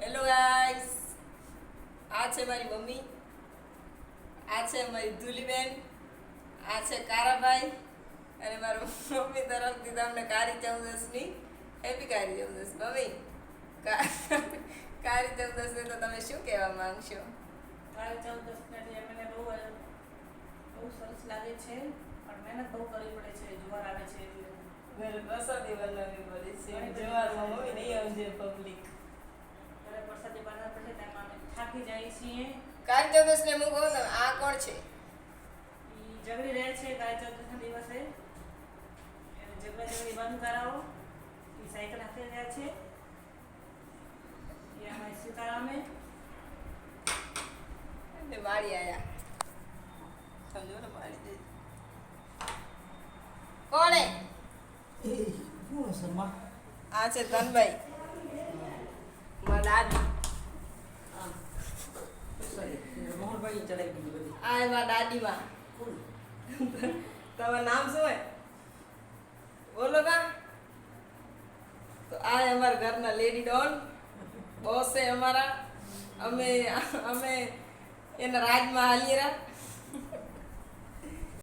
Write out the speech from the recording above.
Hello guys આ છે મારી મમ્મી. આ છે મારી ધુલીબેન. આ છે કારાભાઈ. અને મારા મમ્મી તરફથી તમને કારી ચૌદસની હેપી કારી ચૌદસ મમ્મી કારી ચૌદસને તો તમે શું કહેવા માંગશો? કાળી ચૌદસ એટલે મને બહુ બહુ સરસ લાગે છે પણ મહેનત બહુ કરવી પડે છે જુવાર આવે છે એટલે. ઘરે પ્રસાદી બનાવવી પડે છે જવારમાં મમ્મી નહીં આવજે પબ્લિક ઘરે પ્રસાદી બનાવવા પડે તેમાં અમે જાય છીએ. કારી ચૌદસને હું કહું આ કોણ છે? ઈ ઝઘડી રહે છે કાલ ચૌદશ ના દિવસે ઝઘડા ઝઘડી બંધ કરાવો. એ સાયકલ હાથે રહ્યા છે. એ અમારી સીતારામે ને મારી આયા. સમજો ને દે. કોણે? આ છે ધનભાઈ મારા દાદી મોહનભાઈ ચડાઈ દીધી બધી. આ એમાં દાદીમાં. તમારું નામ શું હોય? બોલો કા? તો આ અમારા ઘરના લેડી ડોન બોસ છે અમારા. અમે અમે એના રાજમાં હાલીએ રહ્યા.